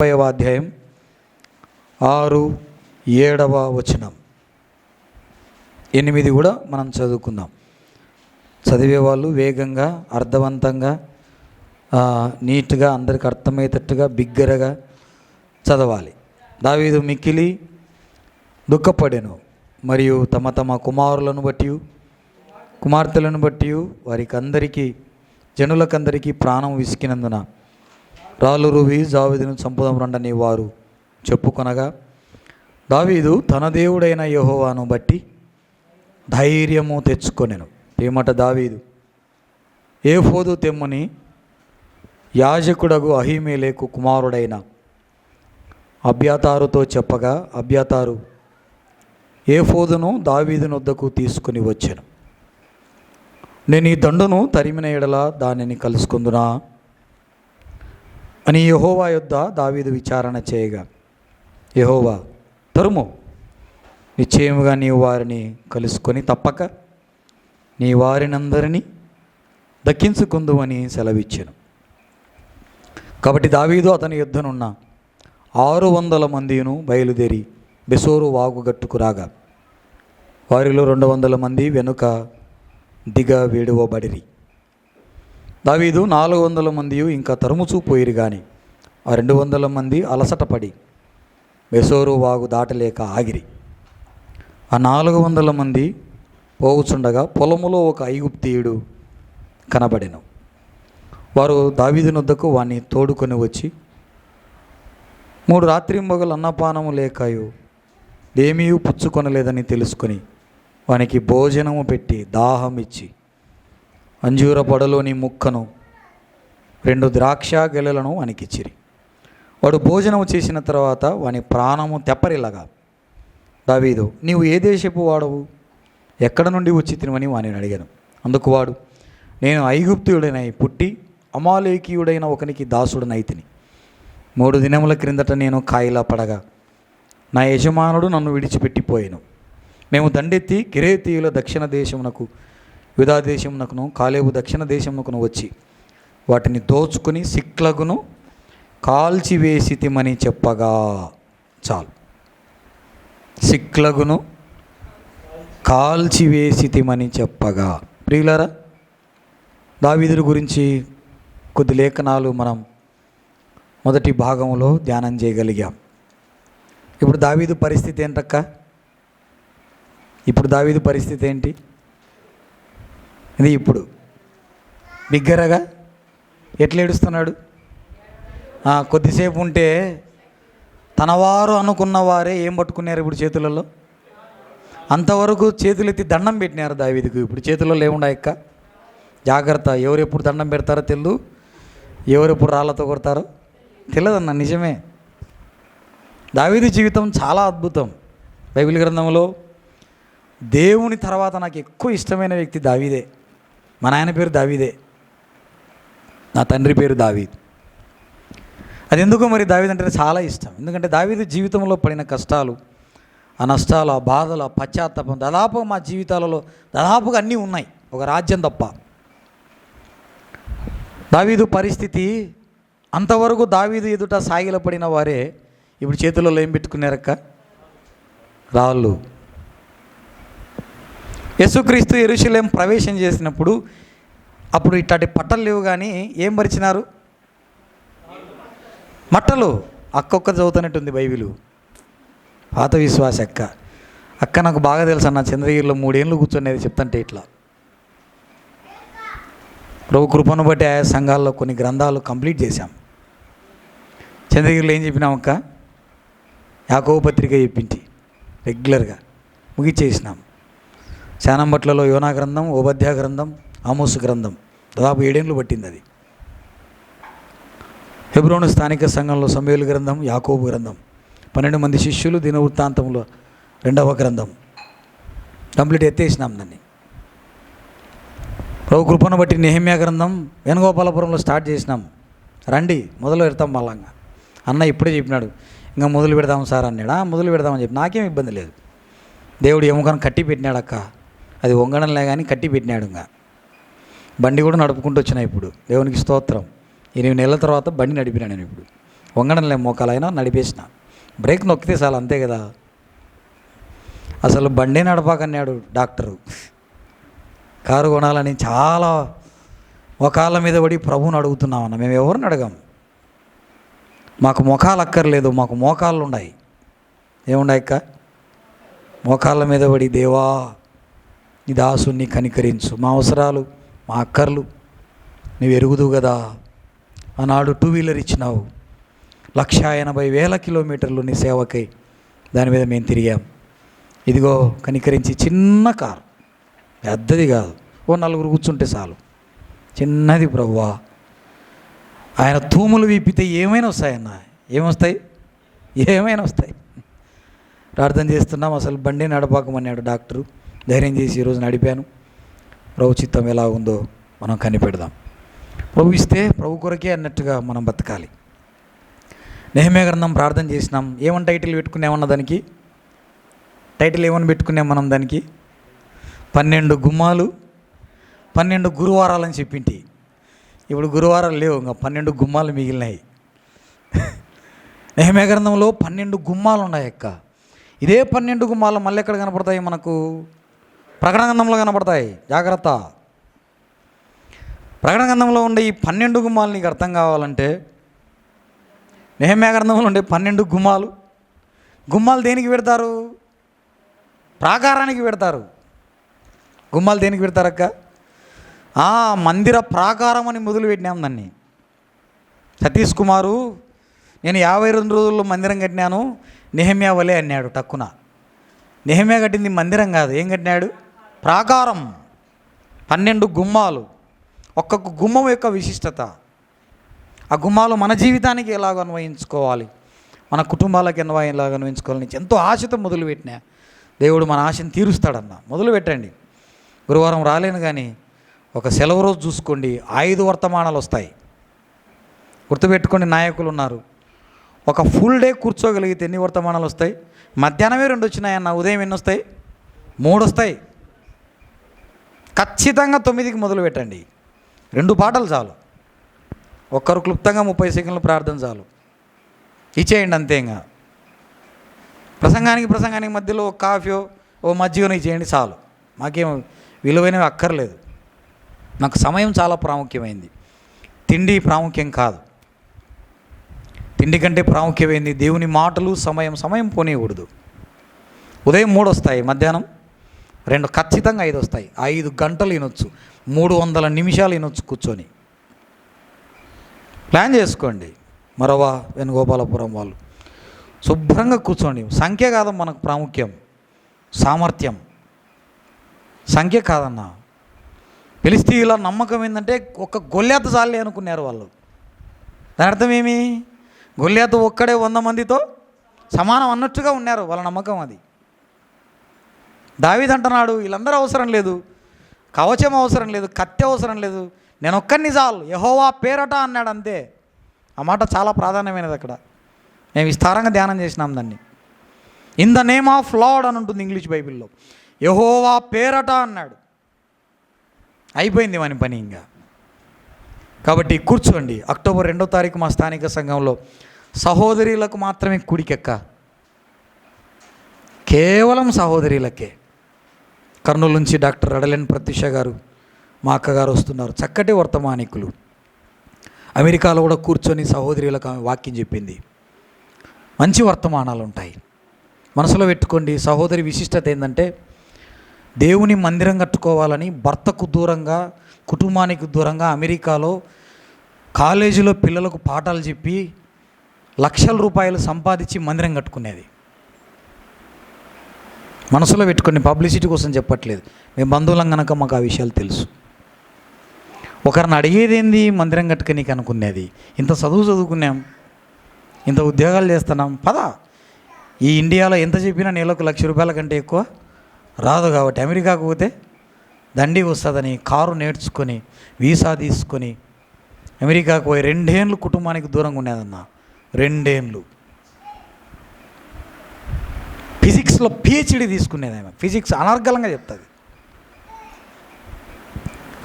ముప్పైవ అధ్యాయం ఆరు ఏడవ వచనం. ఎనిమిది కూడా మనం చదువుకుందాం. చదివే వాళ్ళు వేగంగా అర్థవంతంగా నీట్గా అందరికి అర్థమయ్యేటట్టుగా బిగ్గరగా చదవాలి. దావీదు మిక్కిలి దుఃఖపడెను. మరియు తమ తమ కుమారులను బట్టి కుమార్తెలను బట్టి వారికి అందరికీ జనులకందరికీ ప్రాణం విసికినందున రాళ్ళు రువి జావిదును చంపుదాం రండని వారు చెప్పుకొనగా దావీదు తన దేవుడైన యహోవాను బట్టి ధైర్యము తెచ్చుకొనెను. ఏమట దావీదు. ఏ ఫోదు తెమ్మని యాజకుడగు అహిమేలేకు కుమారుడైన అభ్యాతారుతో చెప్పగా అభ్యాతారు ఏ ఫోదును దావీదును వద్దకు తీసుకుని వచ్చాను. నేను ఈ దండును తరిమిన ఎడల దానిని కలుసుకుందునా? అని యహోవా యొద్ద దావీదు విచారణ చేయగా యహోవా తరుము. నిశ్చయముగా నీవు వారిని కలుసుకొని తప్పక నీ వారినందరినీ దక్కించుకుందువని సెలవిచ్చాను. కాబట్టి దావీదు అతని యుద్ధనున్న ఆరు వందల మందిను బయలుదేరి బెసోరు వాగుగట్టుకు రాగా వారిలో రెండు వందల మంది వెనుక దిగ వేడువబడిరి. దావీదు నాలుగు వందల మంది ఇంకా తరుముచూ పోయిరు కానీ ఆ రెండు వందల మంది అలసటపడి మెసోరు వాగు దాటలేక ఆగిరి. ఆ నాలుగు వందల మంది పోవుచుండగా పొలములో ఒక ఐగుప్తీయుడు కనబడెను. వారు దావీదునొద్దకు వాణ్ణి తోడుకొని వచ్చి మూడు రాత్రింబగలు అన్నపానము లేకాయో ఏమీ పుచ్చుకొనలేదని తెలుసుకొని వానికి భోజనము పెట్టి దాహం ఇచ్చి అంజూర పొడలోని ముక్కను రెండు ద్రాక్ష గెలలను వానికిచ్చిరి వాడు భోజనం చేసిన తర్వాత వాని ప్రాణము తెప్పరిల్లగా దావీదు నీవు ఏ దేశపు వాడవు? ఎక్కడ నుండి వచ్చి తినమని వాని అడిగాను. అందుకు వాడు నేను ఐగుప్తుయుడనై పుట్టి అమాలేకీయుడైన ఒకనికి దాసుడనైతిని. మూడు దినముల క్రిందట నేను కాయిలా పడగా నా యజమానుడు నన్ను విడిచిపెట్టిపోయాను. మేము దండెత్తి కిరేతీయుల దక్షిణ దేశమునకు యుధా దేశమునకును కాలేవు దక్షిణ దేశమునకును వచ్చి వాటిని దోచుకుని సిక్లగును కాల్చివేసితిమని చెప్పగా. చాలు. సిక్లగును కాల్చివేసితిమని చెప్పగా. ప్రియులరా దావీదుడి గురించి కొద్ది లేఖనాలు మనం మొదటి భాగంలో ధ్యానం చేయగలిగాం. ఇప్పుడు దావీదు పరిస్థితి ఏంటక్క? ఇప్పుడు దావీదు పరిస్థితి ఏంటి? ఇది ఇప్పుడు. బిగ్గరగా ఎట్లా ఏడుస్తున్నాడు? కొద్దిసేపు ఉంటే తనవారు అనుకున్న వారే ఏం పట్టుకున్నారు ఇప్పుడు చేతులలో? అంతవరకు చేతులెత్తి దండం పెట్టినారు దావీదికి. ఇప్పుడు చేతులలో ఏముండా ఎక్క జాగ్రత్త. ఎవరెప్పుడు దండం పెడతారో తెలు ఎవరెప్పుడు రాళ్ళతో కొడతారో తెలియదన్న నిజమే. దావీది జీవితం చాలా అద్భుతం. బైబిల్ గ్రంథంలో దేవుని తర్వాత నాకు ఎక్కువ ఇష్టమైన వ్యక్తి దావీదే. మా నాయన పేరు దావీదే. నా తండ్రి పేరు దావీద్. అది ఎందుకో మరి దావీద్ అంటే చాలా ఇష్టం. ఎందుకంటే దావీదు జీవితంలో పడిన కష్టాలు ఆ నష్టాలు ఆ బాధలు ఆ పశ్చాత్తాపం దాదాపు మా జీవితాలలో దాదాపుగా అన్నీ ఉన్నాయి. ఒక రాజ్యం తప్ప. దావీదు పరిస్థితి అంతవరకు దావీదు ఎదుట సాగిలపడిన వారే ఇప్పుడు చేతులలో ఏం పెట్టుకున్నారక్క? రాళ్ళు. యేసుక్రీస్తు ఎరుశలేం ప్రవేశం చేసినప్పుడు అప్పుడు ఇట్లాంటి పట్టలు లేవు కానీ ఏం పరిచినారు? మట్టలు. అక్కొక్క చదువుతున్నట్టుంది బైబిలు. పాత విశ్వాస అక్క. అక్క నాకు బాగా తెలుసు అన్న చంద్రగిరిలో మూడేళ్ళు కూర్చునేది చెప్తుంటే ఇట్లా. ప్రభు కృపను బట్టి ఆయా సంఘాల్లో కొన్ని గ్రంథాలు కంప్లీట్ చేశాం. చంద్రగిరిలో ఏం చెప్పినాం అక్క? యాకోబ పత్రిక చెప్పింటి. రెగ్యులర్గా ముగిచ్చేసినాం. శానంబట్లలో యోనా గ్రంథం ఉపాధ్యాయ గ్రంథం ఆమోస్ గ్రంథం. దాదాపు ఏడేళ్ళు పట్టింది అది. హెబ్రోను స్థానిక సంఘంలో సమయలు గ్రంథం యాకోబు గ్రంథం. పన్నెండు మంది శిష్యులు దినవృత్తాంతంలో రెండవ గ్రంథం. కంప్లీట్ ఎత్తేసినాం దాన్ని. ప్రభు కృపను బట్టి నెహమ్యా గ్రంథం వేణుగోపాలపురంలో స్టార్ట్ చేసినాం. రండి మొదలు పెడతాం మళ్ళంగా అన్న ఇప్పుడే చెప్పినాడు. ఇంకా మొదలు పెడదాం సార్ అన్నాడు? మొదలు పెడదామని చెప్పి. నాకేం ఇబ్బంది లేదు. దేవుడు ఎముకను కట్టి పెట్టినాడక్కా. అది వంగడంలే కానీ కట్టి పెట్టినాడు ఇంకా బండి కూడా నడుపుకుంటూ వచ్చినా ఇప్పుడు. దేవునికి స్తోత్రం. ఎనిమిది నెలల తర్వాత బండి నడిపినా నేను ఇప్పుడు. వంగడంలే మోకాలైనా నడిపేసిన. బ్రేక్ నొక్కితే చాలు అంతే కదా. అసలు బండి నడపాకన్నాడు డాక్టరు. కారు కొనాలని చాలా మొఖాల మీద పడి ప్రభువుని అడుగుతున్నామన్న మేము ఎవరిని అడగాం? మాకు మొఖాలు అక్కర్లేదు మాకు మోకాళ్ళు ఉన్నాయి ఏమున్నాయి అక్క? మోకాళ్ళ మీద పడి దేవా నీ దాసుని కనికరించు. మా అవసరాలు మా అక్కర్లు నువ్వు ఎరుగుదు కదా ఆనాడు టూ వీలర్ ఇచ్చినావు. లక్ష ఎనభై వేల కిలోమీటర్లు నీ సేవకై. దాని మీద మేము తిరిగాం. ఇదిగో కనికరించి చిన్న కారు. పెద్దది కాదు. ఓ నలుగురు కూర్చుంటే చాలు. చిన్నది ప్రభువా ఆయన తూములు విప్పితే ఏమైనా వస్తాయన్న? ఏమొస్తాయి? ఏమైనా వస్తాయి? ప్రార్థన చేస్తున్నాం. అసలు బండి నడపాకమన్నాడు డాక్టరు. ధైర్యం చేసి ఈరోజు నడిపాను. ప్రభు చిత్తం ఎలా ఉందో మనం కనిపెడదాం. ప్రభు ఇస్తే ప్రభు కొరకే అన్నట్టుగా మనం బతకాలి. నెహమే గ్రంథం ప్రార్థన చేసినాం. ఏమని టైటిల్ పెట్టుకునేమన్న దానికి? టైటిల్ ఏమని పెట్టుకున్నాం మనం దానికి? పన్నెండు గుమ్మాలు పన్నెండు గురువారాలని చెప్పింటి. ఇప్పుడు గురువారాలు లేవు ఇంకా పన్నెండు గుమ్మాలు మిగిలినాయి. నెహమే గ్రంథంలో పన్నెండు గుమ్మాలు ఉన్నాయి అక్క. ఇదే పన్నెండు గుమ్మాలు మళ్ళీ ఎక్కడ కనపడతాయి మనకు? ప్రకటన గ్రంథంలో కనబడతాయి. జాగ్రత్త. ప్రకటన గ్రంథంలో ఉండే ఈ పన్నెండు గుమ్మాలు నీకు అర్థం కావాలంటే నెహమ్యా గ్రంథంలో ఉండే పన్నెండు గుమ్మాలు. గుమ్మాలు దేనికి పెడతారు? ప్రాకారానికి పెడతారు. గుమ్మాలు దేనికి పెడతారక్క ఆ, మందిర ప్రాకారం అని మొదలు పెట్టినాం దాన్ని. సతీష్ కుమారు నేను యాభై రెండు రోజుల్లో మందిరం కట్టినాను నెహమ్యా వలే అన్నాడు టక్కున. నెహమ్యా కట్టింది మందిరం కాదు. ఏం కట్టినాడు? ప్రాకారం పన్నెండు గుమ్మాలు. ఒక్కొక్క గుమ్మం యొక్క విశిష్టత. ఆ గుమ్మాలు మన జీవితానికి ఎలాగ అన్వయించుకోవాలి? మన కుటుంబాలకు ఎన్వా ఎలాగ అన్వయించుకోవాలని ఎంతో ఆశతో మొదలుపెట్టినా. దేవుడు మన ఆశను తీరుస్తాడన్న. మొదలు పెట్టండి. గురువారం రాలేను కానీ ఒక సెలవు రోజు చూసుకోండి. ఐదు వర్తమానాలు వస్తాయి. గుర్తుపెట్టుకోండి నాయకులు ఉన్నారు. ఒక ఫుల్ డే కూర్చోగలిగితే ఎన్ని వర్తమానాలు వస్తాయి? మధ్యాహ్నమే రెండు వచ్చినాయన్న ఉదయం ఎన్ని వస్తాయి? మూడు వస్తాయి. ఖచ్చితంగా తొమ్మిదికి మొదలు పెట్టండి. రెండు పాటలు చాలు. ఒక్కరు క్లుప్తంగా ముప్పై సెకండ్లు ప్రార్థన చాలు. ఇచ్చేయండి అంతే ఇంకా ప్రసంగానికి ప్రసంగానికి మధ్యలో ఒక కాఫీయో ఓ మజ్జిగనో ఇచ్చేయండి చాలు. మాకేం విలువైనవి అక్కర్లేదు. నాకు సమయం చాలా ప్రాముఖ్యమైంది. తిండి ప్రాముఖ్యం కాదు. తిండి కంటే ప్రాముఖ్యమైంది దేవుని మాటలు సమయం. సమయం పోనీయకూడదు. ఉదయం మూడు వస్తాయి మధ్యాహ్నం రెండు ఖచ్చితంగా ఐదు వస్తాయి. ఐదు గంటలు వినొచ్చు. మూడు వందల నిమిషాలు వినొచ్చు కూర్చొని. ప్లాన్ చేసుకోండి. మరొవ వేణుగోపాలపురం వాళ్ళు. శుభ్రంగా కూర్చోండి. సంఖ్య కాదు మనకు ప్రాముఖ్యం. సామర్థ్యం. సంఖ్య కాదన్నా. ఫిలిస్తీన్ల నమ్మకం ఏంటంటే ఒక గొల్లేత చాలే అనుకున్నారు వాళ్ళు. దాని అర్థం ఏమి? గొల్లేత ఒక్కడే వంద మందితో సమానం అన్నట్టుగా ఉన్నారు వాళ్ళ నమ్మకం అది. దావీద్ అంటున్నాడు వీళ్ళందరూ అవసరం లేదు. కవచం అవసరం లేదు కత్తి అవసరం లేదు. నేను ఒక్కడిని చాలు. యహోవా పేరట అన్నాడు అంతే. ఆ మాట చాలా ప్రాధాన్యమైనది అక్కడ. మేము విస్తారంగా ధ్యానం చేసినాం దాన్ని. In the name of lord అని ఉంటుంది ఇంగ్లీష్ బైబిల్లో. యహోవా పేరట అన్నాడు. అయిపోయింది మన పని ఇంకా. కాబట్టి కూర్చోండి. అక్టోబర్ రెండో తారీఖు మా స్థానిక సంఘంలో సహోదరులకు మాత్రమే కుడికెక్క. కేవలం సహోదరులకే. కర్నూలు నుంచి డాక్టర్ అడలెన్ ప్రత్యూష గారు మా అక్కగారు వస్తున్నారు. చక్కటి వర్తమానికులు. అమెరికాలో కూడా కూర్చొని సహోదరులకు ఆమె వాక్యం చెప్పింది. మంచి వర్తమానాలు ఉంటాయి. మనసులో పెట్టుకోండి సహోదరి విశిష్టత ఏంటంటే దేవుని మందిరం కట్టుకోవాలని భర్తకు దూరంగా కుటుంబానికి దూరంగా అమెరికాలో కాలేజీలో పిల్లలకు పాఠాలు చెప్పి లక్షల రూపాయలు సంపాదించి మందిరం కట్టుకునేది. మనసులో పెట్టుకొని పబ్లిసిటీ కోసం చెప్పట్లేదు. మేము బంధువులం కనుక మాకు ఆ విషయాలు తెలుసు. ఒకరిని అడిగేది ఏంది? మందిరం కట్టుకనీకి అనుకునేది. ఇంత చదువు చదువుకున్నాం. ఇంత ఉద్యోగాలు చేస్తున్నాం. పద. ఈ ఇండియాలో ఎంత చెప్పినా నెలకు లక్ష రూపాయల కంటే ఎక్కువ రాదు కాబట్టి. అమెరికాకు పోతే దండి వస్తుందని కారు నేర్చుకొని వీసా తీసుకొని అమెరికాకు పోయి రెండేళ్ళు కుటుంబానికి దూరంగా ఉండేదన్న. రెండేళ్ళు. ఫిజిక్స్లో పిహెచ్డి తీసుకునేది ఆమె ఫిజిక్స్ అనర్గలంగా చెప్తుంది.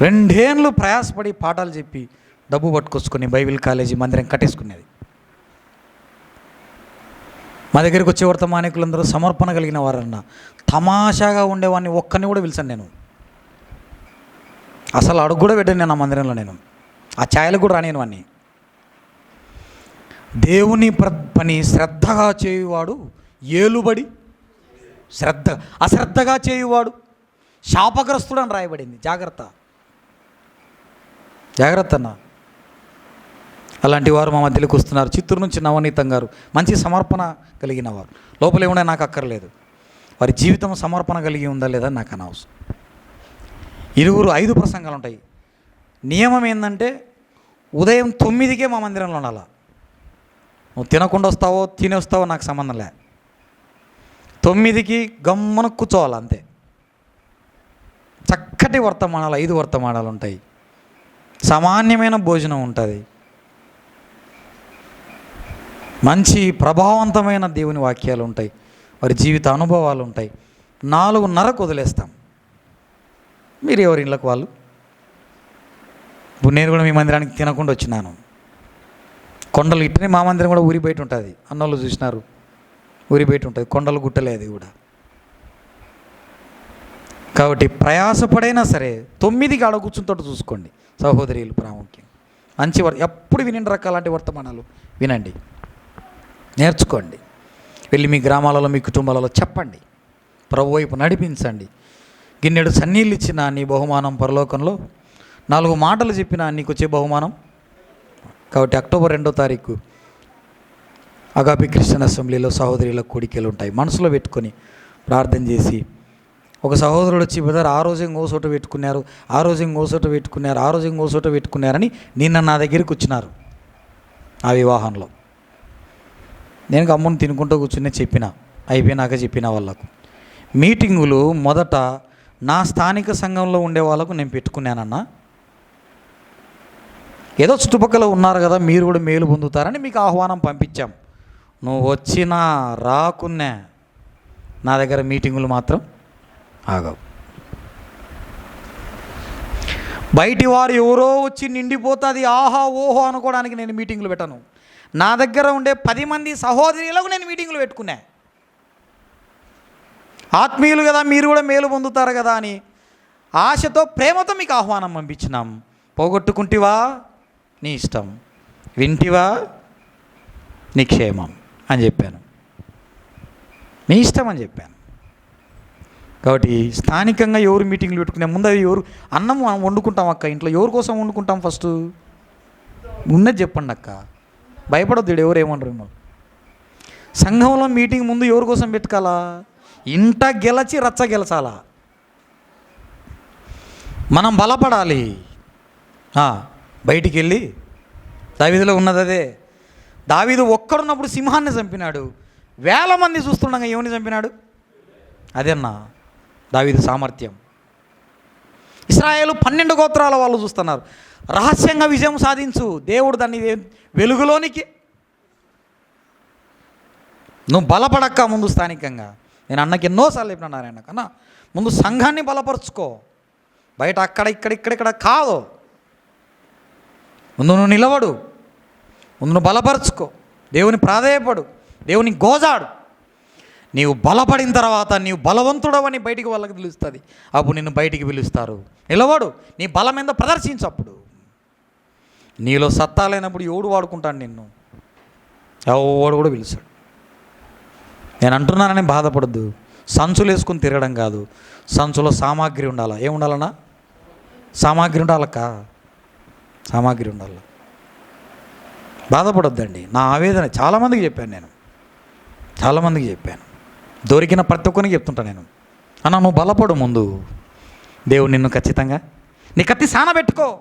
రెండేళ్ళు ప్రయాసపడి పాఠాలు చెప్పి డబ్బు పట్టుకొచ్చుకొని బైబిల్ కాలేజీ మందిరం కట్టేసుకునేది. మా దగ్గరికి వచ్చే వర్తమానికులందరూ సమర్పణ కలిగిన వారన్న. తమాషాగా ఉండేవాడిని ఒక్కరిని కూడా పిలిచాను నేను. అసలు అడుగు కూడా పెట్టాను నేను ఆ మందిరంలో నేను. ఆ ఛాయలు కూడా రానేను వాడిని. దేవుని పని శ్రద్ధగా చేయువాడు ఏలుబడి శ్రద్ధ అశ్రద్ధగా చేయువాడు. శాపగ్రస్తుడు అని రాయబడింది. జాగ్రత్త. జాగ్రత్త అన్న. అలాంటి వారు మా మధ్యలోకి వస్తున్నారు. చిత్తూరు నుంచి నవనీతం గారు మంచి సమర్పణ కలిగిన వారు. లోపల నాకు అక్కర్లేదు. వారి జీవితం సమర్పణ కలిగి ఉందా లేదా నాకు అనవసరం. ఇరువురు ఐదు ప్రసంగాలు ఉంటాయి. నియమం ఏంటంటే ఉదయం తొమ్మిదికే మా మందిరంలో ఉండాలా. నువ్వు తినకుండా వస్తావో తిని వస్తావో నాకు సంబంధం లే. తొమ్మిదికి గమ్మన కూర్చోవాలి అంతే. చక్కటి వర్తమానాలు ఐదు వర్తమానాలు ఉంటాయి. సామాన్యమైన భోజనం ఉంటుంది. మంచి ప్రభావవంతమైన దేవుని వాక్యాలు ఉంటాయి. వారి జీవిత అనుభవాలు ఉంటాయి. నాలుగున్నరకు వదిలేస్తాం. మీరు ఎవరి ఇళ్ళకు వాళ్ళు? ఇప్పుడు నేను కూడా మీ మందిరానికి తినకుండా వచ్చినాను. కొండలు ఇట్టనే మా మందిరం కూడా ఊరి బయట ఉంటుంది. అన్నోళ్ళు చూసినారు. ఊరి ఉంటుంది. కొండలు గుట్టలేదు కూడా. కాబట్టి ప్రయాసపడైనా సరే తొమ్మిదికి ఆడ కూర్చుంతో చూసుకోండి సహోదరులు ప్రాముఖ్యం. మంచి వర్ ఎప్పుడు వినండి రకాలాంటి వర్తమానాలు వినండి. నేర్చుకోండి. వెళ్ళి మీ గ్రామాలలో మీ కుటుంబాలలో చెప్పండి. ప్రభు వైపు నడిపించండి. గిన్నెడు సన్నీళ్ళు ఇచ్చిన నీ బహుమానం పరలోకంలో నాలుగు మాటలు చెప్పిన నీకు వచ్చే బహుమానం? కాబట్టి అక్టోబర్ రెండో తారీఖు అగాపి క్రిస్టియన్ అసెంబ్లీలో సహోదరుల కోడికలు ఉంటాయి. మనసులో పెట్టుకొని ప్రార్థన చేసి ఒక సహోదరుడు వచ్చి బ్రదర్ ఆ రోజు ఇంకో చోట పెట్టుకున్నారు ఆ రోజు ఇంకో చోట పెట్టుకున్నారు ఆ రోజు ఇంకో చోట పెట్టుకున్నారని నిన్న నా దగ్గరికి వచ్చినారు ఆ వివాహంలో. నేను గమ్మును తినుకుంటూ కూర్చుని చెప్పిన అయిపోయినాక చెప్పిన వాళ్ళకు. మీటింగులు మొదట నా స్థానిక సంఘంలో ఉండే వాళ్ళకు నేను పెట్టుకున్నానన్నా. ఏదో చుట్టుపక్కల ఉన్నారు కదా మీరు కూడా మేలు పొందుతారని మీకు ఆహ్వానం పంపించాం. నువ్వు వచ్చినా రాకున్నా నా దగ్గర మీటింగులు మాత్రం ఆగవు. బయటి వారు ఎవరో వచ్చి నిండిపోతుంది ఆహా ఓహో అనుకోవడానికి నేను మీటింగులు పెట్టను. నా దగ్గర ఉండే పది మంది సహోదరులకు నేను మీటింగులు పెట్టుకున్నా. ఆత్మీయులు కదా మీరు కూడా మేలు పొందుతారు కదా అని ఆశతో ప్రేమతో మీకు ఆహ్వానం పంపించినాం. పోగొట్టుకుంటివా? నీ ఇష్టం. వింటివా? నిక్షేమం అని చెప్పాను. నీ ఇష్టం అని చెప్పాను. కాబట్టి స్థానికంగా ఎవరు మీటింగ్లు పెట్టుకునే ముందు అవి ఎవరు అన్నం మనం వండుకుంటాం అక్క ఇంట్లో ఎవరి కోసం వండుకుంటాం ఫస్ట్? ఉన్నది చెప్పండి అక్క. భయపడొద్దు ఎవరు ఏమంటారు మిమ్మల్ని. సంఘంలో మీటింగ్ ముందు ఎవరి కోసం పెట్టుకోవాలా ఇంట గెలచి రచ్చ గెలచాలా? మనం బలపడాలి. బయటికి వెళ్ళి దావిధిలో ఉన్నది అదే దావీదు ఒక్కడున్నప్పుడు సింహాన్ని చంపినాడు. వేల మంది చూస్తుండగా ఏమని చంపినాడు? అదేనా? దావీదు సామర్థ్యం. ఇస్రాయేల్ పన్నెండు గోత్రాల వాళ్ళు చూస్తున్నారు. రహస్యంగా విజయం సాధించు. దేవుడు దాన్ని వెలుగులోనికి. నువ్వు బలపడక్క ముందు స్థానికంగా. నేను అన్నకి ఎన్నోసార్లు చెప్పిన నారాయణ కన్నా ముందు సంఘాన్ని బలపరుచుకో. బయట అక్కడ ఇక్కడ ఇక్కడ ఇక్కడ కాదు. ముందు నువ్వు నిలబడు. ముందు నువ్వు బలపరుచుకో. దేవుని ప్రాధేయపడు. దేవుని గోజాడు. నీవు బలపడిన తర్వాత నీవు బలవంతుడవని బయటికి వాళ్ళకి పిలుస్తుంది. అప్పుడు నిన్ను బయటికి పిలుస్తారు. నిలవాడు నీ బలం మీద ప్రదర్శించు అప్పుడు. నీలో సత్తా లేనప్పుడు ఎవడు వాడుకుంటాడు నిన్ను? ఎవడు కూడా పిలుస్తాడు. నేను అంటున్నానని బాధపడద్దు. సంచులు వేసుకుని తిరగడం కాదు. సంచులో సామాగ్రి ఉండాలా? ఏముండాలన్నా? సామాగ్రి ఉండాలక్క? సామాగ్రి ఉండాలి? బాధపడొద్దండి. నా ఆవేదన చాలామందికి చెప్పాను నేను. చాలామందికి చెప్పాను. దొరికిన ప్రతి ఒక్కరికి చెప్తుంటా నేను. అన్న నువ్వు బలపడు ముందు. దేవుడు నిన్ను ఖచ్చితంగా నీ కత్తి సాన పెట్టుకో.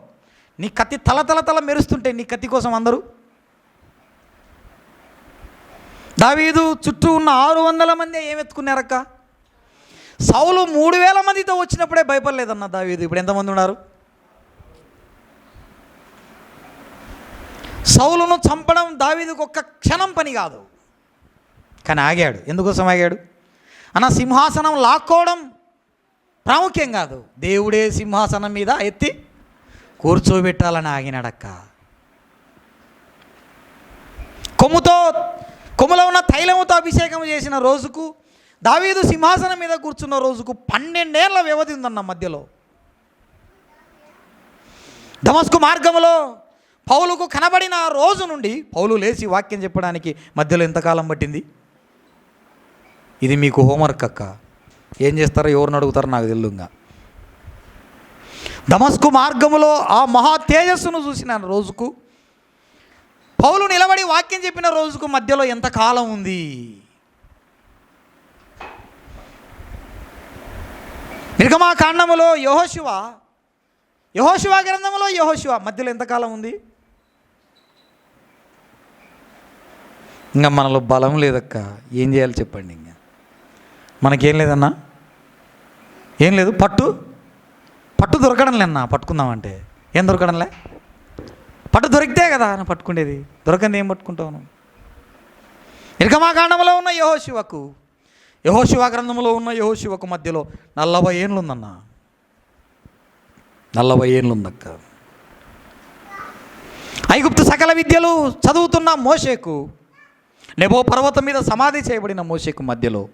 నీ కత్తి తల తల తల మెరుస్తుంటే నీ కత్తి కోసం అందరూ. దావీదు చుట్టూ ఉన్న ఆరు వందల మంది ఏమెత్తుకున్నారక్క సౌలు మూడు వేల మందితో వచ్చినప్పుడే భయపడలేదన్న దావీదు. ఇప్పుడు ఎంతమంది ఉన్నారు? సౌలును చంపడం దావీదుకు ఒక్క క్షణం పని కాదు. కానీ ఆగాడు. ఎందుకోసం ఆగాడు? అన్న సింహాసనం లాక్కోవడం ప్రాముఖ్యం కాదు. దేవుడే సింహాసనం మీద ఎత్తి కూర్చోబెట్టాలని ఆగినాడక్క. కొమ్ముతో కొమ్ములో ఉన్న తైలముతో అభిషేకం చేసిన రోజుకు దావీదు సింహాసనం మీద కూర్చున్న రోజుకు పన్నెండేళ్ళ వ్యవధి ఉందన్న మధ్యలో. దమస్కు మార్గంలో పౌలుకు కనబడిన రోజు నుండి పౌలు లేచి వాక్యం చెప్పడానికి మధ్యలో ఎంతకాలం పట్టింది? ఇది మీకు హోంవర్క్ అక్క. ఏం చేస్తారో ఎవరిని అడుగుతారో నాకు తెలియదుగా దమస్కు మార్గములో ఆ మహా తేజస్సును చూసిన రోజుకు. పౌలు నిలబడి వాక్యం చెప్పిన రోజుకు మధ్యలో ఎంత కాలం ఉంది? నిర్గమాకాండములో యహోశివ యహోశివ గ్రంథంలో యహోశివ మధ్యలో ఎంతకాలం ఉంది? ఇంకా మనలో బలం లేదక్క. ఏం చేయాలి చెప్పండి ఇంకా. మనకేం లేదన్నా? ఏం లేదు పట్టు. పట్టు దొరకడం లేదన్నా పట్టుకుందామంటే. ఏం దొరకడంలే పట్టు దొరికితే కదా అని పట్టుకునేది దొరకంది ఏం పట్టుకుంటావు నిర్గమాకాండంలో ఉన్న యహోశివకు యహోశివ గ్రంథంలో ఉన్న యహోశివకు మధ్యలో నలభై ఏళ్ళు ఉందన్న. నలభై ఏళ్ళు ఉందక్క. ఐగుప్తు సకల విద్యలు చదువుతున్న మోషేకు నెబో పర్వతం మీద సమాధి చేయబడిన మోషేకు మధ్యలో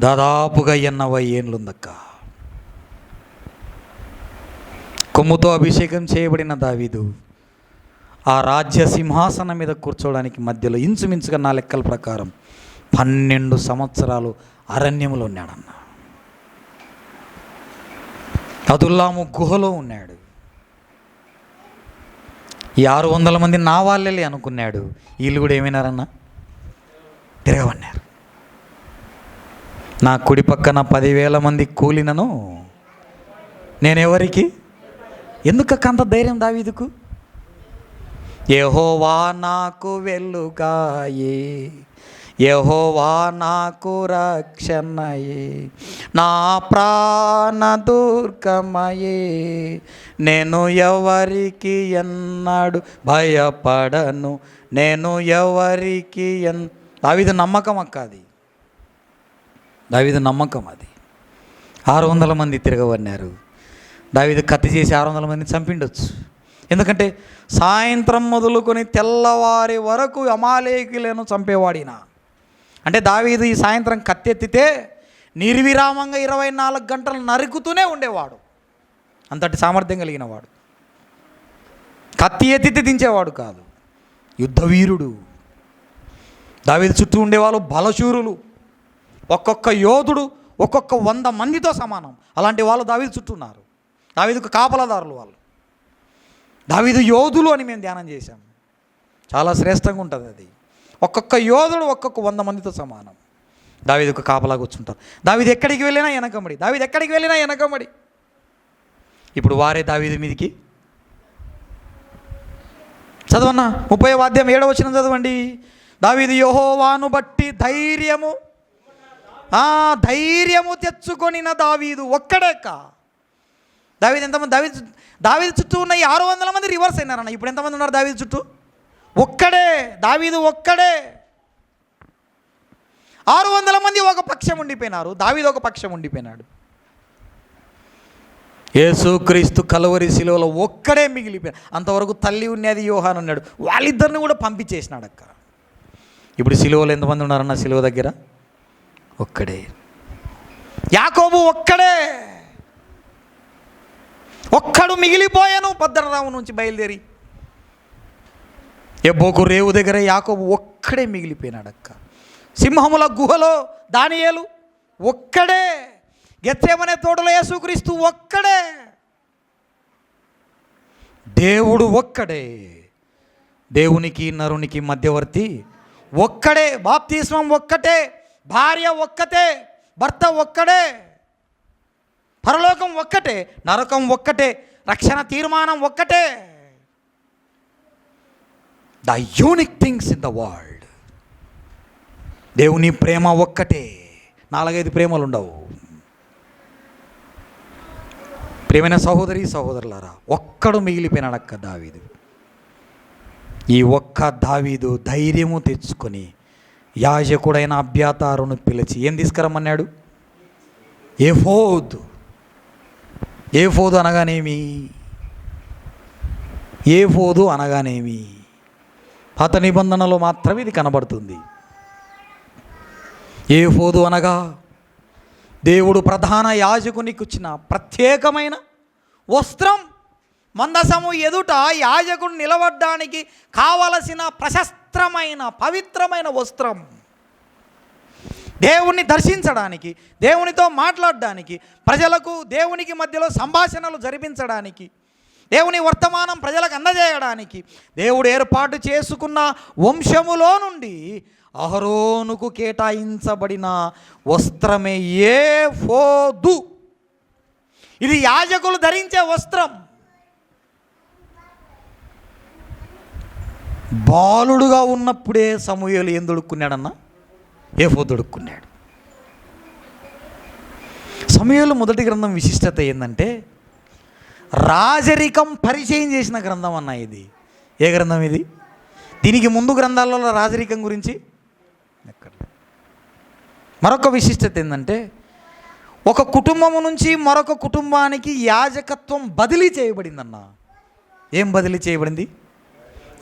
దాదాపుగా ఎనభై ఏండ్లుందక్క. కొమ్ముతో అభిషేకం చేయబడిన దావీదు ఆ రాజ్య సింహాసనం మీద కూర్చోవడానికి మధ్యలో ఇంచుమించుగా నా లెక్కల ప్రకారం పన్నెండు సంవత్సరాలు అరణ్యంలో ఉన్నాడన్న. అదుల్లాము గుహలో ఉన్నాడు. ఈ ఆరు వందల మంది నా వాళ్ళే అనుకున్నాడు. వీళ్ళు కూడా ఏమైనారన్నా? తిరగబడినారు. నా కుడి పక్కన పదివేల మంది కూలినను నేనెవరికి ఎందుకు అంత ధైర్యం దావీదుకు? యెహోవా నాకు వెల్లుగాయే యహోవా నాకు రక్షణయే నా ప్రాణ దుర్గమయే. నేను ఎవరికి ఎన్నాడు భయపడను నేను ఎవరికి ఎన్ దావీదు నమ్మకం అక్క అది. దావీదు నమ్మకం అది. ఆరు వందల మంది తిరగబడినారు. దావీదు కత్తి చేసి ఆరు వందల మందిని చంపిండొచ్చు. ఎందుకంటే సాయంత్రం మొదలుకొని తెల్లవారి వరకు అమాలేకులను చంపేవాడినా. అంటే దావీదు ఈ సాయంత్రం కత్తెత్తితే నిర్విరామంగా ఇరవై నాలుగు గంటలు నరుకుతూనే ఉండేవాడు. అంతటి సామర్థ్యం కలిగిన వాడు. కత్తి ఎత్తితే దించేవాడు కాదు. యుద్ధవీరుడు దావీదు చుట్టూ ఉండేవాళ్ళు బలశూరులు. ఒక్కొక్క యోధుడు ఒక్కొక్క వంద మందితో సమానం. అలాంటి వాళ్ళు దావీదు చుట్టూ ఉన్నారు. దావీదుకు కాపలదారులు వాళ్ళు. దావీదు యోధులు అని మేము ధ్యానం చేశాం. చాలా శ్రేష్టంగా ఉంటుంది అది. ఒక్కొక్క యోధుడు ఒక్కొక్క వంద మందితో సమానం. దావీదుకు కాపలా కూర్చుంటారు దావిది ఎక్కడికి వెళ్ళినా వెనకమడి దావిది ఎక్కడికి వెళ్ళినా వెనకమడి ఇప్పుడు వారే దావీదు మీదికి. చదవన్నా? ముప్పై వాద్యం ఏడవ వచ్చిన చదవండి. దావీదు యహోవాను బట్టి ధైర్యము. ఆ ధైర్యము తెచ్చుకొనిన దావీదు ఒక్కడేక దావీదు ఎంతమంది? దావీదు దావీదు చుట్టూ ఉన్న ఈ ఆరు వందల మంది రివర్స్ అయినారన్న. ఇప్పుడు ఎంతమంది ఉన్నారు దావీదు చుట్టూ? ఒక్కడే దావీదు ఒక్కడే. ఆరు వందల మంది ఒక పక్షం ఉండిపోయినారు దావీదు ఒక పక్షం ఉండిపోయినాడు. యేసుక్రీస్తు కలవరి శిలువలో ఒక్కడే మిగిలిపోయాడు అంతవరకు తల్లి ఉన్నది యోహాన్ ఉన్నాడు వాళ్ళిద్దరిని కూడా పంపించేసినాడు అక్క ఇప్పుడు శిలువలో ఎంతమంది ఉన్నారన్న శిలువ దగ్గర? ఒక్కడే. యాకోబు ఒక్కడే. ఒక్కడు మిగిలిపోయాను భద్రరావు నుంచి బయలుదేరి. ఎబ్బోకు రేవు దగ్గర యాకోబు ఒక్కడే మిగిలిపోయినాడు అక్క సింహముల గుహలో దానియేలు ఒక్కడే గెచ్చేమనే తోటలో యేసుక్రీస్తు ఒక్కడే. దేవుడు ఒక్కడే దేవునికి నరునికి మధ్యవర్తి ఒక్కడే బాప్తిస్మం ఒక్కటే భార్య ఒక్కటే భర్త ఒక్కడే పరలోకం ఒక్కటే నరకం ఒక్కటే రక్షణ తీర్మానం ఒక్కటే. The unique things in the world దేవుని ప్రేమ ఒక్కటే. నాలుగైదు ప్రేమలు ఉండవు. ప్రేమైన సహోదరి సహోదరులారా ఒక్కడు మిగిలిపోయినాడక్క దావీదు. ఈ ఒక్క దావీదు ధైర్యము తెచ్చుకొని యాజకుడైన అభ్యాతారును పిలిచి ఏం తీసుకురమ్మన్నాడు? ఏ ఫోద్ ఏ ఫోదు అనగానేమి? ఫోదు అనగానేమి? పాత నిబంధనలో మాత్రమే ఇది కనబడుతుంది. ఏ ఫోదు అనగా దేవుడు ప్రధాన యాజకునికి ఇచ్చిన ప్రత్యేకమైన వస్త్రం మందసము ఎదుట యాజకుడు నిలబడ్డానికి కావలసిన ప్రశస్త్రమైన పవిత్రమైన వస్త్రం. దేవుణ్ణి దర్శించడానికి దేవునితో మాట్లాడడానికి ప్రజలకు దేవునికి మధ్యలో సంభాషణలు జరిపించడానికి దేవుని వర్తమానం ప్రజలకు అందజేయడానికి దేవుడు ఏర్పాటు చేసుకున్న వంశములో నుండి అహరోనుకు కేటాయించబడిన వస్త్రమే ఏ ఫోదు ఇది యాజకులు ధరించే వస్త్రం. బాలుడుగా ఉన్నప్పుడే సమూహలు ఏం దొడుక్కున్నాడన్నా? ఏ ఫోదు దొడుక్కున్నాడు. సమయంలో మొదటి గ్రంథం విశిష్టత ఏంటంటే రాజరికం పరిచయం చేసిన గ్రంథం అన్న ఇది. ఏ గ్రంథం ఇది? దీనికి ముందు గ్రంథాలలో రాజరికం గురించి ఎక్కడ మరొక విశిష్టత ఏంటంటే ఒక కుటుంబము నుంచి మరొక కుటుంబానికి యాజకత్వం బదిలీ చేయబడిందన్న. ఏం బదిలీ చేయబడింది?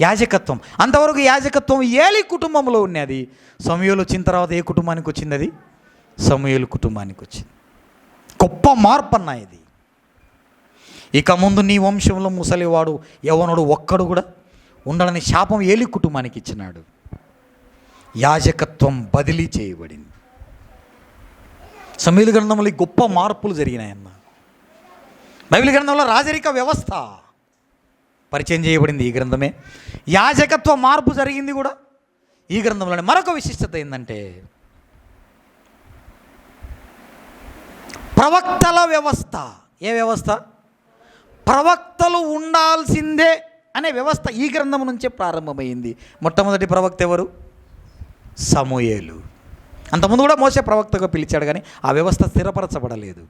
యాజకత్వం. అంతవరకు యాజకత్వం ఏలి కుటుంబంలో ఉన్నది సమయంలో వచ్చిన తర్వాత ఏ కుటుంబానికి వచ్చింది అది? సమయలు కుటుంబానికి వచ్చింది. గొప్ప మార్పు అన్న ఇది. ఇక ముందు నీ వంశంలో ముసలివాడు యవనుడు ఒక్కడు కూడా ఉండడని శాపం ఏలి కుటుంబానికి ఇచ్చినాడు. యాజకత్వం బదిలీ చేయబడింది. సమీల గ్రంథంలో గొప్ప మార్పులు జరిగినాయన్న. బైబిల్ గ్రంథంలో రాజరిక వ్యవస్థ పరిచయం చేయబడింది ఈ గ్రంథమే. యాజకత్వ మార్పు జరిగింది కూడా ఈ గ్రంథంలోనే. మరొక విశిష్టత ఏంటంటే ప్రవక్తల వ్యవస్థ. ఏ వ్యవస్థ? ప్రవక్తలు ఉండాల్సిందే అనే వ్యవస్థ ఈ గ్రంథం నుంచే ప్రారంభమైంది. మొట్టమొదటి ప్రవక్త ఎవరు? సమూయేలు. అంతకుముందు కూడా మోసే ప్రవక్తగా పిలిచాడు కానీ ఆ వ్యవస్థ స్థిరపరచబడలేదు.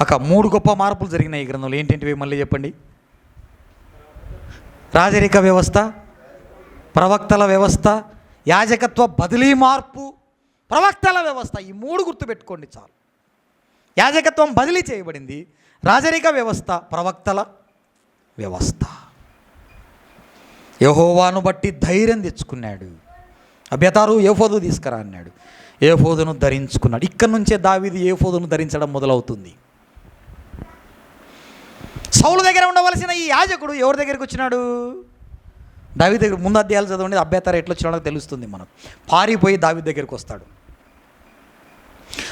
ఒక మూడు గొప్ప మార్పులు జరిగినాయి ఈ గ్రంథంలో. ఏంటంటివి మళ్ళీ చెప్పండి. రాజరిక వ్యవస్థ ప్రవక్తల వ్యవస్థ యాజకత్వ బదిలీ మార్పు ప్రవక్తల వ్యవస్థ ఈ మూడు గుర్తుపెట్టుకోండి చాలు. యాజకత్వం బదిలీ చేయబడింది. రాజరిక వ్యవస్థ ప్రవక్తల వ్యవస్థ. యహోవాను బట్టి ధైర్యం తెచ్చుకున్నాడు. అభ్యతారు ఏఫోదు తీసుకురా అన్నాడు. ఏఫోదును ధరించుకున్నాడు. ఇక్కడి నుంచే దావీది ఏఫోదును ధరించడం మొదలవుతుంది. సౌలు దగ్గర ఉండవలసిన ఈ యాజకుడు ఎవరి దగ్గరికి వచ్చినాడు? దావి దగ్గర ముందు అధ్యాయాలు చదవండి అభ్యతారు ఎట్లా వచ్చినాడో తెలుస్తుంది మనం పారిపోయి దావి దగ్గరికి వస్తాడు.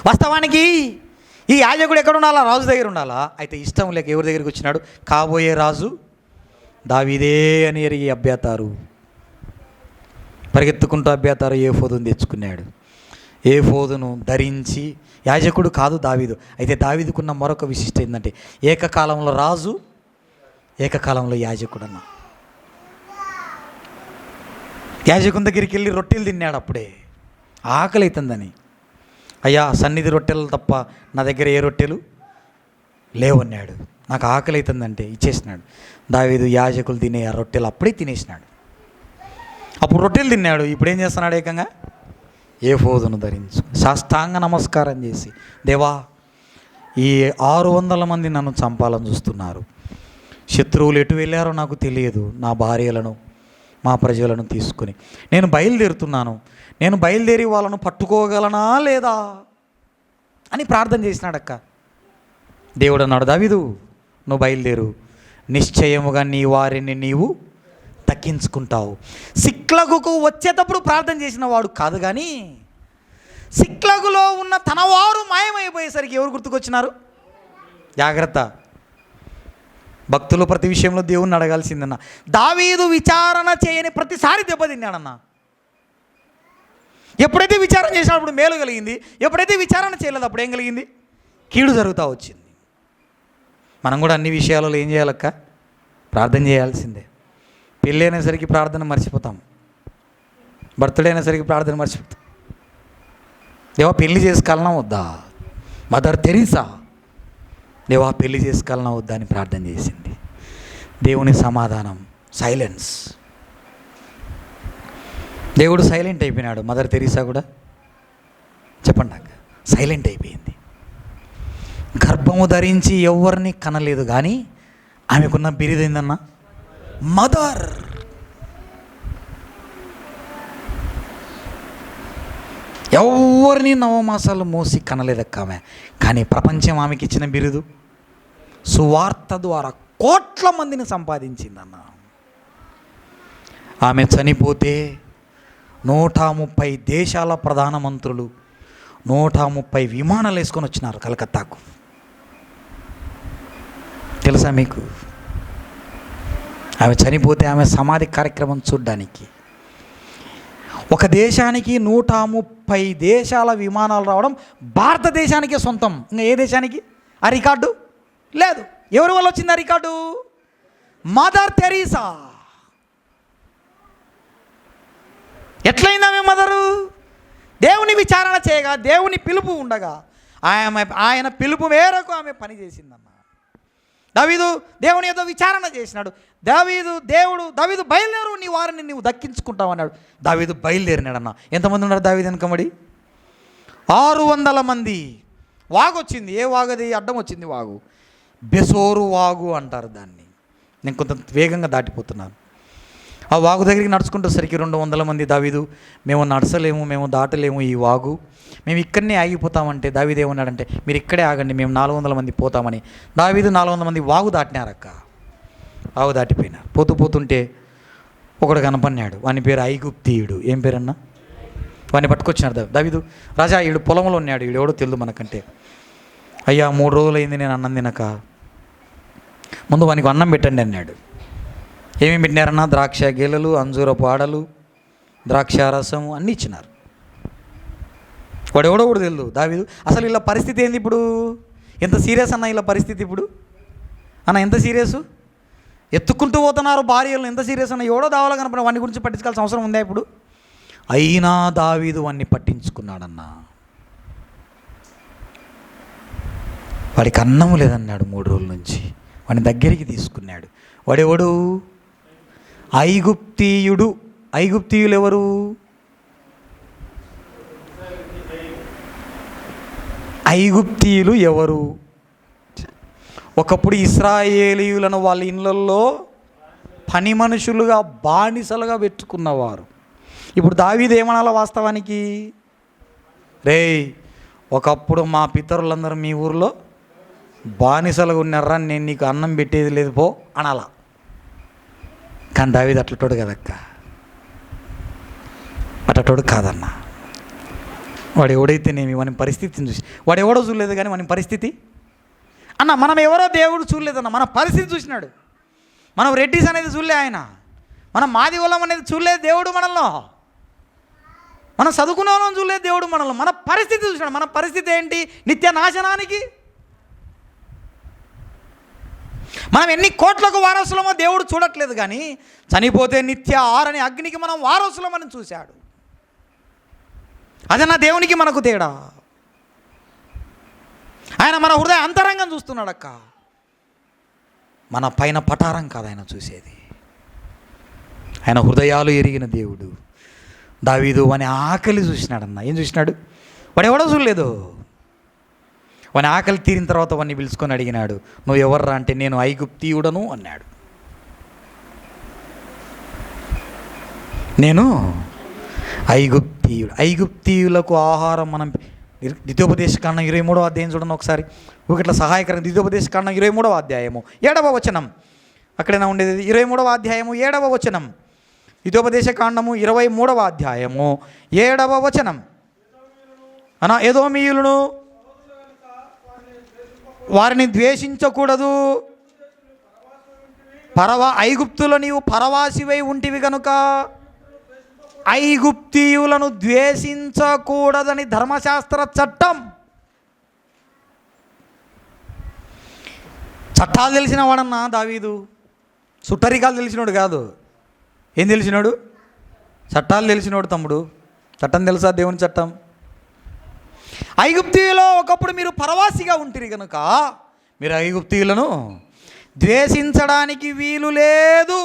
వాస్తవానికి ఈ యాజకుడు ఎక్కడ ఉండాలా? రాజు దగ్గర ఉండాలా? అయితే ఇష్టం లేక ఎవరి దగ్గరికి వచ్చినాడు? కాబోయే రాజు దావిదే అని ఎరిగి అభ్యతారు పరిగెత్తుకుంటూ అభ్యతారు ఏ ఫోదును తెచ్చుకున్నాడు. ఏ ఫోదును ధరించి యాజకుడు కాదు దావీదు. అయితే దావీదుకున్న మరొక విశిష్ట ఏంటంటే ఏకకాలంలో రాజు ఏకకాలంలో యాజకుడు అన్న యాజకుని దగ్గరికి వెళ్ళి రొట్టెలు తిన్నాడు అప్పుడే. ఆకలి అవుతుందని అయ్యా సన్నిధి రొట్టెలు తప్ప నా దగ్గర ఏ రొట్టెలు లేవన్నాడు. నాకు ఆకలి అవుతుందంటే ఇచ్చేసినాడు. దావీదు యాజకులు తినే ఆ రొట్టెలు అప్పుడే తినేసినాడు. అప్పుడు రొట్టెలు తిన్నాడు. ఇప్పుడు ఏం చేస్తున్నాడు ఏకంగా? ఏ ఫోదును ధరించు. సాష్టాంగ నమస్కారం చేసి దేవా ఈ ఆరు వందల మంది నన్ను చంపాలని చూస్తున్నారు. శత్రువులు ఎటు వెళ్ళారో నాకు తెలియదు. నా భార్యలను మా ప్రజలను తీసుకొని. నేను బయలుదేరుతున్నాను. నేను బయలుదేరి వాళ్ళను పట్టుకోగలనా లేదా అని ప్రార్థన చేసినాడక్క. దేవుడు అన్నాడు దావిదు నువ్వు బయలుదేరు. నిశ్చయముగా నీ వారిని నీవు తగ్గించుకుంటావు సిక్లగుకు వచ్చేటప్పుడు ప్రార్థన చేసిన వాడు కాదు కానీ సిక్లగులో ఉన్న తన వారు మాయమైపోయేసరికి ఎవరు గుర్తుకొచ్చినారు? జాగ్రత్త. భక్తులు ప్రతి విషయంలో దేవుణ్ణి అడగాల్సిందన్న. దావీదు విచారణ చేయని ప్రతిసారి దెబ్బతిన్నాడన్నా. ఎప్పుడైతే విచారణ చేసినప్పుడు మేలు కలిగింది ఎప్పుడైతే విచారణ చేయలేదు అప్పుడు ఏం కలిగింది? కీడు జరుగుతూ వచ్చింది. మనం కూడా అన్ని విషయాలలో ఏం చేయాలక్క? ప్రార్థన చేయాల్సిందే. పెళ్ళి అయినసరికి ప్రార్థన మర్చిపోతాం. బర్త్డే అయినసరికి ప్రార్థన మర్చిపోతాం. దేవా పెళ్ళి చేసుకోవాలన్నా వద్దా? Mother Teresa? దేవా పెళ్ళి చేసుకోవాలన్నా వద్దా అని ప్రార్థన చేసింది. దేవుని సమాధానం సైలెన్స్. దేవుడు సైలెంట్ అయిపోయినాడు. మదర్ తెరీసా కూడా చెప్పండి నాకు. సైలెంట్ అయిపోయింది. గర్భము ధరించి ఎవరిని కనలేదు కానీ ఆమెకున్న బిరుదేందన్నా మదర్ ఎవరిని నవమాసాలు మోసి కనలేదక్క ఆమె. కానీ ప్రపంచం ఆమెకి ఇచ్చిన బిరుదు సువార్త ద్వారా కోట్ల మందిని సంపాదించిందన్న. ఆమె చనిపోతే నూట ముప్పై దేశాల ప్రధానమంత్రులు నూట ముప్పై విమానాలు వేసుకొని వచ్చినారు కలకత్తాకు. తెలుసా మీకు? ఆమె చనిపోతే ఆమె సమాధి కార్యక్రమం చూడ్డానికి. ఒక దేశానికి నూట ముప్పై దేశాల విమానాలు రావడం భారతదేశానికే సొంతం. ఇంకా ఏ దేశానికి? ఆ రికార్డు? లేదు. ఎవరి వల్ల వచ్చింది ఆ రికార్డు? Mother Teresa. ఎట్లయింది ఆమె మదరు? దేవుని విచారణ చేయగా దేవుని పిలుపు ఉండగా ఆమె ఆయన పిలుపు మేరకు ఆమె పని చేసిందన్న దావీదు దేవుని ఏదో విచారణ చేసినాడు. దావీదు దేవుడు దావీదు బయలుదేరు నీ వారిని నీవు దక్కించుకుంటావు అన్నాడు. దావీదు బయలుదేరినాడన్న. ఎంతమంది ఉన్నారు దావీదు వెనకమడి ఆరు వందల మంది. వాగు వచ్చింది. ఏ వాగది? అడ్డం వచ్చింది వాగు. బెసోరు వాగు అంటారు దాన్ని. నేను కొంత వేగంగా దాటిపోతున్నాను. ఆ వాగు దగ్గరికి నడుచుకుంటేసరికి రెండు వందల మంది దావీదు మేము నడచలేము మేము దాటలేము ఈ వాగు. మేము ఇక్కడనే ఆగిపోతామంటే దావీదు ఏమన్నాడంటే మీరు ఇక్కడే ఆగండి మేము నాలుగు వందల మంది పోతామని. దావీదు నాలుగు వందల మంది వాగు దాటినారక్క. వాగు దాటిపోయినారు పోతూ పోతుంటే ఒకడు కనపన్నాడు వాని పేరు ఐగుప్తీయుడు. ఏం పేరన్నా? వాడిని పట్టుకొచ్చినారు దా- దావీదు. రాజా ఈడు పొలంలో ఉన్నాడు ఈడు ఎవడో తెలియదు మనకంటే. అయ్యా మూడు రోజులైంది నేను అన్నం తినక. ముందు వానికి అన్నం పెట్టండి అన్నాడు. ఏమి పెట్టినారన్నా? ద్రాక్ష గెలలు అంజూర పాడలు ద్రాక్ష రసం అన్నీ ఇచ్చినారు. వాడు ఎవడో కూడా తెలియదు దావీదు అసలు ఇలా పరిస్థితి ఏంది ఇప్పుడు? ఎంత సీరియస్ అన్న ఇలా పరిస్థితి ఇప్పుడు? అన్న ఎంత సీరియస్? ఎత్తుక్కుంటూ పోతున్నారు భార్యలు ఎంత సీరియస్ అన్న? ఎవడో దావాలో కనపడిన వాని గురించి పట్టించుకోవాల్సిన అవసరం ఉందా ఇప్పుడు? అయినా దావీదు వాడిని పట్టించుకున్నాడన్నా. వాడికి అన్నము లేదన్నాడు మూడు రోజుల నుంచి. వాడిని దగ్గరికి తీసుకున్నాడు. వాడెవడు? ఐగుప్తీయుడు ఐగుప్తీయులు ఎవరు ఐగుప్తీయులు ఎవరు ఒకప్పుడు ఇస్రాయేలీయులను వాళ్ళ ఇళ్ళల్లో పని మనుషులుగా బానిసలుగా పెట్టుకున్నవారు. ఇప్పుడు దావీది ఏమనాల వాస్తవానికి? రేయ్ ఒకప్పుడు మా పితరులందరూ మీ ఊర్లో బానిసలుగా ఉన్నారా నేను నీకు అన్నం పెట్టేది లేదు పో అనాలా. కానీ దావీది అట్లటోడు కదక్క? అట్లటోడు కాదన్న. వాడు ఎవడైతేనేమి వాని పరిస్థితిని చూసి వాడు ఎవడో చూడలేదు కానీ మన పరిస్థితి? అన్న మనం ఎవరో దేవుడు చూడలేదన్న మన పరిస్థితి చూసినాడు. మనం రెడ్డిస్ అనేది చూడలే ఆయన. మనం మాది కులం అనేది చూడలేదు దేవుడు మనల్లో మనం చదువుకున్న వాళ్ళని చూడలేదు దేవుడు మనలో. మన పరిస్థితి చూసినాడు. మన పరిస్థితి ఏంటి? నిత్య నాశనానికి మనం ఎన్ని కోట్లకు వారసులమో దేవుడు చూడట్లేదు కానీ చనిపోతే నిత్య ఆరని అగ్నికి మనం వారసులమని చూశాడు. అదే నా దేవునికి మనకు తేడా. ఆయన మన హృదయ అంతరంగం చూస్తున్నాడక్క. మన పైన పటారం కాదు ఆయన చూసేది. ఆయన హృదయాలు ఎరిగిన దేవుడు. దావీదు అని ఆకలి చూసినాడన్న. ఏం చూసినాడు? వాడు ఎవడో చూడలేదు. వాని ఆకలి తీరిన తర్వాత వాడిని పిలుచుకొని అడిగినాడు నువ్వు ఎవర్రా అంటే నేను ఐగుప్తీయుడను అన్నాడు. నేను ఐగుప్తీయుడు. ఐగుప్తీయులకు ఆహారం మనం ద్వితోపదేశ కాండం ఇరవై మూడవ అధ్యాయం చూడండి ఒకసారి. ఒకట్ల సహాయకరం ద్వితోపదేశ కాండం ఇరవై మూడవ అధ్యాయము. ఏడవ వచనం. అక్కడైనా ఉండేది. ఇరవై మూడవ అధ్యాయము ఏడవ వచనం. ద్వితోపదేశ కాండము ఇరవై మూడవ అధ్యాయము ఏడవ వచనం. అనా ఏదో మీయులను వారిని ద్వేషించకూడదు. పరవా ఐగుప్తులో నీవు పరవాసివై ఉంటివి కనుక ఐగుప్తీయులను ద్వేషించకూడదని ధర్మశాస్త్ర చట్టం. చట్టాలు తెలిసిన వాడన్నా దావీదు? సుట్టరికాలు తెలిసినోడు కాదు. ఏం తెలిసినోడు? చట్టాలు తెలిసినోడు తమ్ముడు. చట్టం తెలుసా దేవుని చట్టం? ఐగుప్తీయులో ఒకప్పుడు మీరు పరవాసిగా ఉంటిరి కనుక మీరు ఐగుప్తీయులను ద్వేషించడానికి వీలు లేదు.